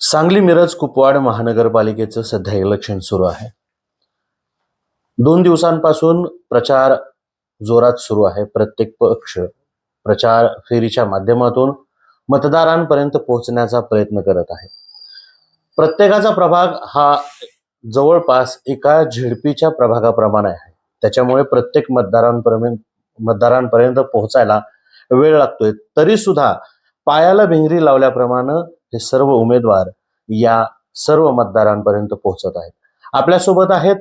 सांगली मिरज कुपवाड महानगरपालिकेचं सध्या इलेक्शन सुरू आहे. दोन दिवसांपासून प्रचार जोरात सुरू आहे. प्रत्येक पक्ष प्रचार फेरीच्या माध्यमातून मतदारांपर्यंत पोहोचण्याचा प्रयत्न करत आहे. प्रत्येकाचा प्रभाग हा जवळपास एका झेडपीच्या प्रभागाप्रमाणे आहे. त्याच्यामुळे प्रत्येक मतदारांपर्यंत मतदारांपर्यंत पोहोचायला वेळ लागतोय. तरी सुद्धा पायाला भिंगरी लावल्याप्रमाणे हे सर्व उमेदवार या सर्व मतदारांपर्यंत पोहोचत आहेत. आपल्यासोबत आहेत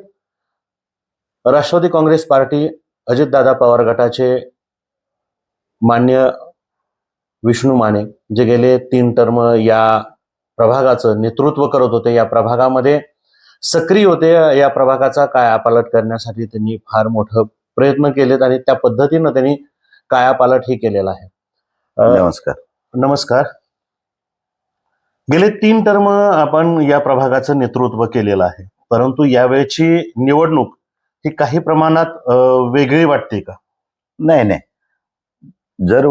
राष्ट्रवादी काँग्रेस पार्टी अजितदादा पवार गटाचे मान्य विष्णू माने जे गेले तीन टर्म या प्रभागाचं नेतृत्व करत होते. या प्रभागामध्ये सक्रिय होते. या प्रभागाचा कायापालट करण्यासाठी त्यांनी फार मोठं प्रयत्न केलेत आणि त्या पद्धतीनं त्यांनी कायापालट हे केलेला आहे. नमस्कार. नमस्कार. गेले तीन टर्म आपण या प्रभागाचं नेतृत्व केलेलं आहे. परंतु यावेळची निवडणूक ही काही प्रमाणात वेगळी वाटते का? नाही नाही. जर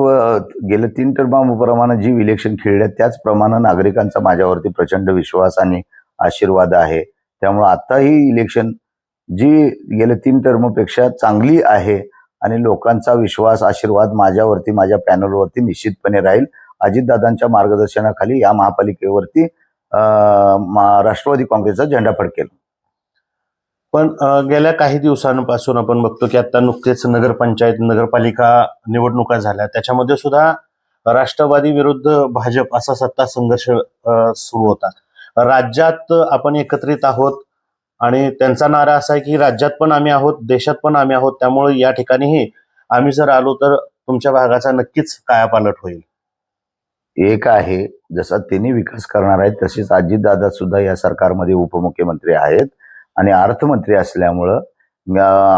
गेल्या तीन टर्माप्रमाणे जी इलेक्शन खेळल्या त्याचप्रमाणे नागरिकांचा माझ्यावरती प्रचंड विश्वास आणि आशीर्वाद आहे. त्यामुळे आता ही इलेक्शन जी गेल्या तीन टर्मपेक्षा चांगली आहे आणि लोकांचा विश्वास आशीर्वाद माझ्यावरती माझ्या पॅनलवरती निश्चितपणे राहील. अजितदादांच्या मार्गदर्शनाखाली या महापालिकेवरती अं, राष्ट्रवादी काँग्रेसचा झेंडा फडकेल. पण गेल्या काही दिवसांपासून आपण बघतो की आता नुकतेच नगरपंचायत नगरपालिका निवडणुका झाल्या. त्याच्यामध्ये सुद्धा राष्ट्रवादी विरुद्ध भाजप असा सत्ता संघर्ष सुरू होता. राज्यात आपण एकत्रित आहोत आणि त्यांचा नारा असा आहे की राज्यात पण आम्ही आहोत देशात पण आम्ही आहोत. त्यामुळे या ठिकाणीही आम्ही जर आलो तर तुमच्या भागाचा नक्कीच कायापालट होईल. एक आहे जसा त्यांनी विकास करणार आहेत तसेच अजितदादा सुद्धा या सरकारमध्ये उपमुख्यमंत्री आहेत. आणि अर्थमंत्री असल्यामुळं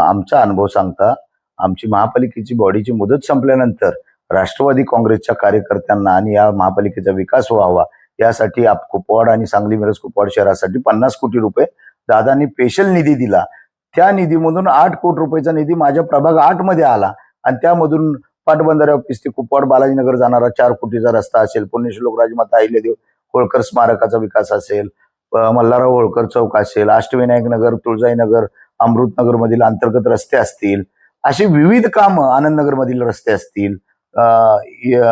आमचा अनुभव सांगता आमची महापालिकेची बॉडीची मुदत संपल्यानंतर राष्ट्रवादी काँग्रेसच्या कार्यकर्त्यांना आणि या महापालिकेचा विकास व्हावा यासाठी आप कुपवाड आणि सांगली मिरज कुपवाड शहरासाठी पन्नास कोटी रुपये दादांनी स्पेशल निधी दिला. त्या निधीमधून आठ कोटी रुपयाचा निधी माझ्या प्रभाग आठमध्ये आला. आणि त्यामधून पाटबंधारे ऑफिस ते कुपवाड बालाजीनगर जाणारा चार कोटीचा रस्ता असेल. पुण्यश्लोक राजमाता अहिल्यादेव होळकर स्मारकाचा विकास असेल. मल्हारराव होळकर चौक असेल. अष्टविनायक नगर तुळजाईनगर अमृतनगर मधील अंतर्गत रस्ते असतील. अशी विविध कामं आनंदनगर मधील रस्ते असतील.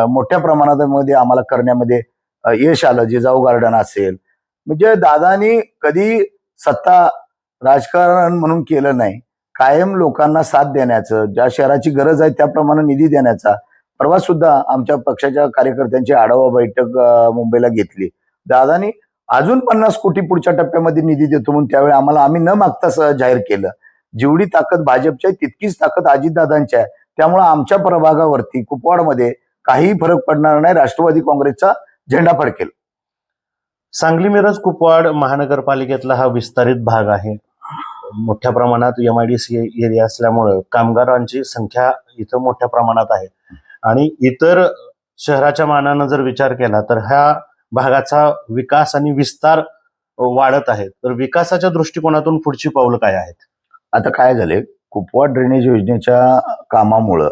मोठ्या प्रमाणात मध्ये आम्हाला करण्यामध्ये यश आलं. जिजाऊ गार्डन असेल. म्हणजे दादानी कधी सत्ता राजकारण म्हणून केलं नाही. कायम लोकांना साथ देण्याचं ज्या शहराची गरज आहे त्याप्रमाणे निधी देण्याचा परवा सुद्धा आमच्या पक्षाच्या कार्यकर्त्यांची आढावा बैठक मुंबईला घेतली. दादानी अजून पन्नास कोटी पुढच्या टप्प्यामध्ये निधी देतो म्हणून त्यावेळी आम्हाला आम्ही न मागता जाहीर केलं. जेवढी ताकद भाजपची आहे तितकीच ताकद अजितदादांची आहे. त्यामुळे आमच्या प्रभागावरती कुपवाडमध्ये काहीही फरक पडणार नाही राष्ट्रवादी काँग्रेसचा झेंडा फडकेल. सांगली मिरज कुपवाड महानगरपालिकेतला हा विस्तारित भाग आहे. मोठ्या प्रमाणात M I D C area असल्यामुळं कामगारांची संख्या इथं मोठ्या प्रमाणात आहे. आणि इतर शहराच्या मानानं जर विचार केला तर ह्या भागाचा विकास आणि विस्तार वाढत आहे. तर विकासाच्या दृष्टिकोनातून पुढची पावलं काय आहेत? आता काय झाले कुपवा ड्रेनेज योजनेच्या कामामुळं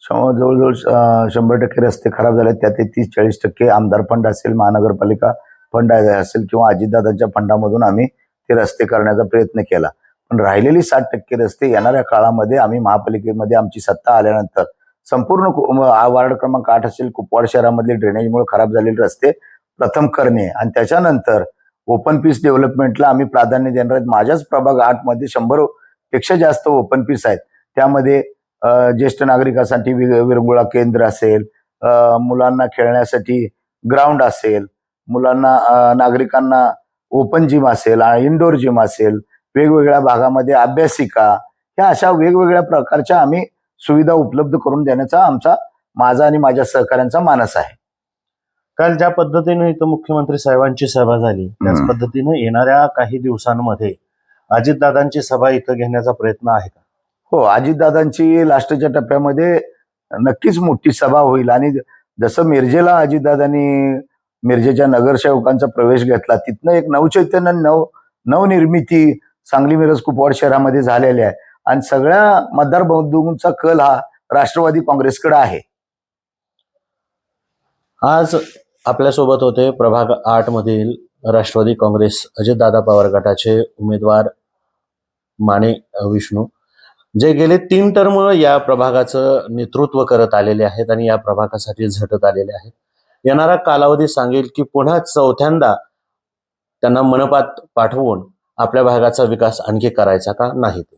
जवळजवळ शंभर टक्के रस्ते खराब झाले त्यात तीस चाळीस टक्के आमदार फंड असेल महानगरपालिका फंड असेल किंवा अजितदादांच्या फंडामधून आम्ही ते रस्ते करण्याचा प्रयत्न केला. पण राहिलेली साठ टक्के रस्ते येणाऱ्या काळामध्ये आम्ही महापालिकेमध्ये आमची सत्ता आल्यानंतर संपूर्ण वार्ड क्रमांक आठ असेल कुपवाड शहरामधले ड्रेनेजमुळे खराब झालेले रस्ते प्रथम करणे. आणि त्याच्यानंतर ओपन पीस डेव्हलपमेंटला आम्ही प्राधान्य देणार आहेत. माझ्याच प्रभाग आठमध्ये शंभरपेक्षा जास्त ओपन पीस आहेत. त्यामध्ये ज्येष्ठ नागरिकांसाठी विरंगुळा केंद्र असेल मुलांना खेळण्यासाठी ग्राउंड असेल मुलांना नागरिकांना ओपन जिम असेल इंडोर जिम असेल वेगवेगळ्या भागामध्ये अभ्यासिका ह्या अशा वेगवेगळ्या प्रकारच्या आम्ही सुविधा उपलब्ध करून देण्याचा आमचा माझा आणि माझ्या सहकाऱ्यांचा मानस आहे. काल ज्या पद्धतीने इथं मुख्यमंत्री साहेबांची सभा झाली त्याच. पद्धतीनं येणाऱ्या काही दिवसांमध्ये अजितदादांची सभा इथं घेण्याचा प्रयत्न आहे का? हो अजितदादांची लास्टच्या टप्प्यामध्ये नक्कीच मोठी सभा होईल आणि जसं मिरजेला अजितदादांनी मिरजेच्या नगरसेवकांचा प्रवेश घेतला तिथनं एक नवचैतन्य नव नवनिर्मिती सांगली मिरज कुपवाड शहरामध्ये झालेली आहे. आणि सगळ्या मतदार बंधूंचा कल हा राष्ट्रवादी काँग्रेसकडे आहे. आज आपल्यासोबत होते प्रभाग आठ मधील राष्ट्रवादी काँग्रेस अजितदादा पवार गटाचे उमेदवार माने विष्णू जे गेले तीन टर्म या प्रभागाचं नेतृत्व करत आलेले आहेत आणि या प्रभागासाठी झटत आलेले आहेत. येणारा कालावधी सांगेल की पुन्हा चौथ्यांदा त्यांना मनपात पाठवून आपल्या भागाचा विकास आणखी करायचा का? नाही. ते